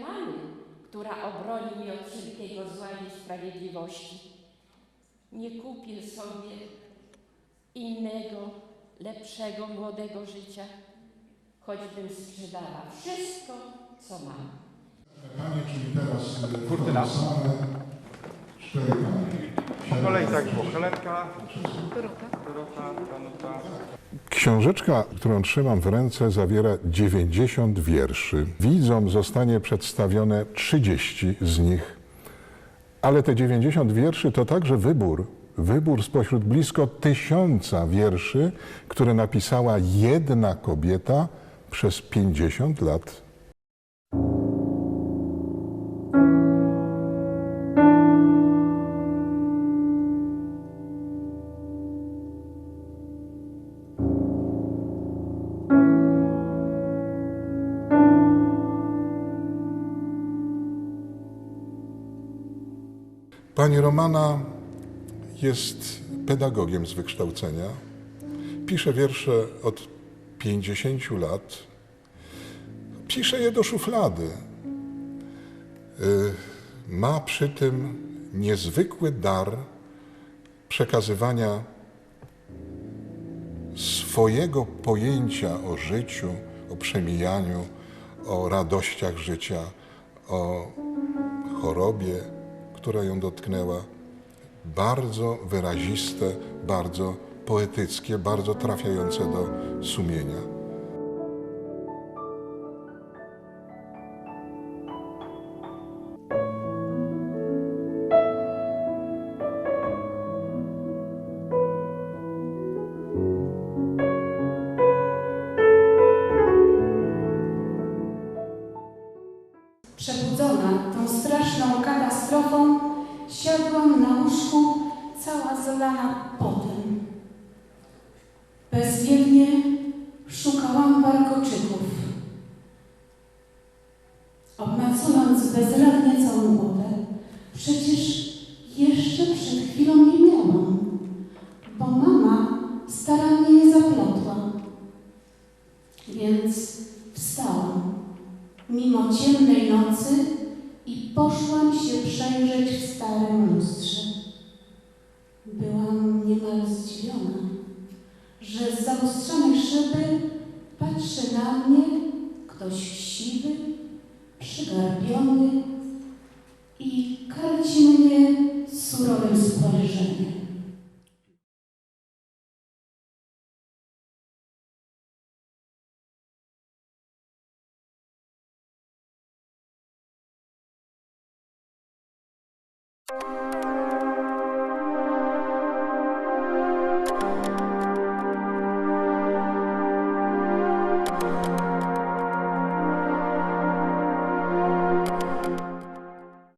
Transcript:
mamy, która obroni mnie od wszelkiego zła i niesprawiedliwości. Nie kupię sobie innego, lepszego, młodego życia, choćbym sprzedała wszystko, co mam. Panie, czyli teraz y, Kurtyna. cztery kolei tak było. Helenka, Dorota, Danuta. Książeczka, którą trzymam w ręce, zawiera 90 wierszy. Widzom zostanie przedstawione 30 z nich. Ale te 90 wierszy to także wybór. Wybór spośród blisko tysiąca wierszy, które napisała jedna kobieta przez 50 lat. Pani Romana jest pedagogiem z wykształcenia. Pisze wiersze od 50 lat. Pisze je do szuflady. Y, Ma przy tym niezwykły dar przekazywania swojego pojęcia o życiu, o przemijaniu, o radościach życia, o chorobie, która ją dotknęła. Bardzo wyraziste, bardzo poetyckie, bardzo trafiające do sumienia. Przebudzona tą straszną katastrofą, siadłam na łóżku, cała zalana potem. Bezwiednie szukałam warkoczyków. Obmacując bezradnie całą głowę, przecież jeszcze przed chwilą nie miałam, bo mama starannie je zaplotła. Więc wstałam mimo ciemnej nocy poszłam się przejrzeć w starym lustrze. Byłam niemal zdziwiona, że z zalustrzonej szyby patrzy na mnie ktoś siwy, przygarbiony i karci mnie surowym spojrzeniem. thank you.